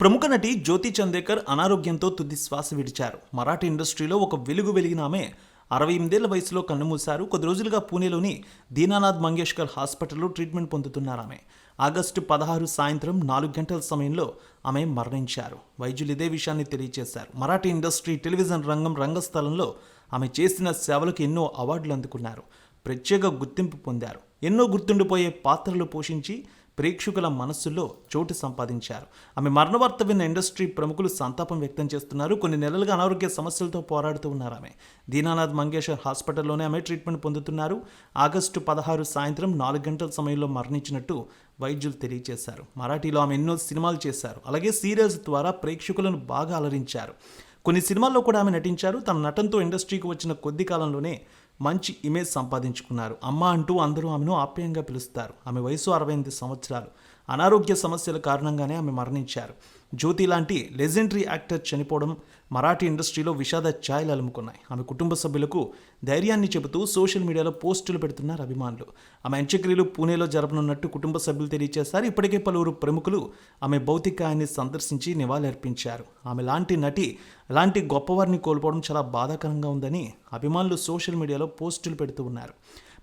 ప్రముఖ నటి జ్యోతి చందేకర్ అనారోగ్యంతో తుది శ్వాస విడిచారు. మరాఠీ ఇండస్ట్రీలో ఒక వెలుగు వెలిగిన ఆమె అరవై ఎనిమిదేళ్ళ వయసులో కన్నుమూశారు. కొద్ది రోజులుగా పూణేలోని దీనానాథ్ మంగేష్కర్ హాస్పిటల్లో ట్రీట్మెంట్ పొందుతున్నారు ఆమె. ఆగస్టు పదహారు సాయంత్రం నాలుగు గంటల సమయంలో ఆమె మరణించారు. వైద్యులు ఇదే విషయాన్ని తెలియజేశారు. మరాఠీ ఇండస్ట్రీ టెలివిజన్ రంగం రంగస్థలంలో ఆమె చేసిన సేవలకు ఎన్నో అవార్డులు అందుకున్నారు. ప్రత్యేక గుర్తింపు పొందారు. ఎన్నో గుర్తుండిపోయే పాత్రలు పోషించి ప్రేక్షకుల మనస్సుల్లో చోటు సంపాదించారు. ఆమె మరణవార్త విన్న ఇండస్ట్రీ ప్రముఖులు సంతాపం వ్యక్తం చేస్తున్నారు. కొన్ని నెలలుగా అనారోగ్య సమస్యలతో పోరాడుతూ ఉన్నారు ఆమె. దీనానాథ్ మంగేశ్వర్ హాస్పిటల్లోనే ఆమె ట్రీట్మెంట్ పొందుతున్నారు. ఆగస్టు పదహారు సాయంత్రం నాలుగు గంటల సమయంలో మరణించినట్టు వైద్యులు తెలియజేశారు. మరాఠీలో ఆమె ఎన్నో సినిమాలు చేశారు. అలాగే సీరియల్స్ ద్వారా ప్రేక్షకులను బాగా అలరించారు. కొన్ని సినిమాల్లో కూడా ఆమె నటించారు. తన నటనతో ఇండస్ట్రీకి వచ్చిన కొద్ది కాలంలోనే మంచి ఇమేజ్ సంపాదించుకున్నారు. అమ్మ అంటూ అందరూ ఆమెను ఆప్యాయంగా పిలుస్తారు. ఆమె వయసు అరవై ఎనిమిది సంవత్సరాలు. అనారోగ్య సమస్యల కారణంగానే ఆమె మరణించారు. జ్యోతి లాంటి లెజెండరీ యాక్టర్ చనిపోవడం మరాఠీ ఇండస్ట్రీలో విషాద ఛాయలు అలుముకున్నాయి. ఆమె కుటుంబ సభ్యులకు ధైర్యాన్ని చెబుతూ సోషల్ మీడియాలో పోస్టులు పెడుతున్నారు అభిమానులు. ఆమె అంత్యక్రియలు పూణేలో జరపనున్నట్టు కుటుంబ సభ్యులు తెలియజేశారు. ఇప్పటికే పలువురు ప్రముఖులు ఆమె భౌతికాయాన్ని సందర్శించి నివాళులర్పించారు. ఆమె లాంటి నటి లాంటి గొప్పవారిని కోల్పోవడం చాలా బాధాకరంగా ఉందని అభిమానులు సోషల్ మీడియాలో పోస్టులు పెడుతూ ఉన్నారు.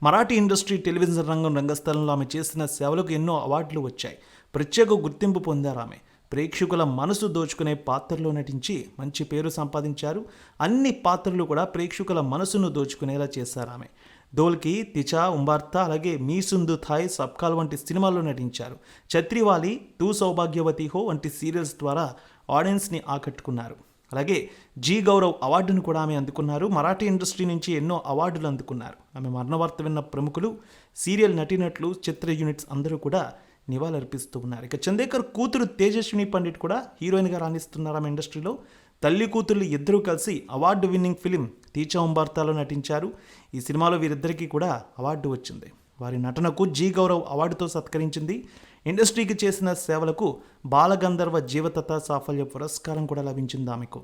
మరాఠీ ఇండస్ట్రీ టెలివిజన్ రంగం రంగస్థలంలో ఆమె చేసిన సేవలకు ఎన్నో అవార్డులు వచ్చాయి. ప్రత్యేక గుర్తింపు పొందారు ఆమె. ప్రేక్షకుల మనసు దోచుకునే పాత్రలో నటించి మంచి పేరు సంపాదించారు. అన్ని పాత్రలు కూడా ప్రేక్షకుల మనసును దోచుకునేలా చేశారు ఆమె. దోల్కి తిచా ఉంబార్తా అలాగే మీ సుందు థాయ్ సబ్కాల్ వంటి సినిమాల్లో నటించారు. ఛత్రివాలి తూ సౌభాగ్యవతి హో వంటి సీరియల్స్ ద్వారా ఆడియన్స్ని ఆకట్టుకున్నారు. అలాగే జీ గౌరవ్ అవార్డును కూడా ఆమె అందుకున్నారు. మరాఠీ ఇండస్ట్రీ నుంచి ఎన్నో అవార్డులు అందుకున్నారు. ఆమె మరణవార్త విన్న ప్రముఖులు సీరియల్ నటినట్లు చిత్ర యూనిట్స్ అందరూ కూడా నివాళులర్పిస్తూ ఉన్నారు. ఇక చందేకర్ కూతురు తేజస్విని పండిట్ కూడా హీరోయిన్గా రాణిస్తున్నారు ఆమె ఇండస్ట్రీలో? తల్లి కూతుర్లు ఇద్దరూ కలిసి అవార్డు విన్నింగ్ ఫిలిం తీచా ఉంబార్తాలో నటించారు. ఈ సినిమాలో వీరిద్దరికీ కూడా అవార్డు వచ్చింది. వారి నటనకు జీ గౌరవ్ అవార్డుతో సత్కరించింది. ఇండస్ట్రీకి చేసిన సేవలకు బాలగంధర్వ జీవతత సాఫల్య పురస్కారం కూడా లభించింది ఆమెకు.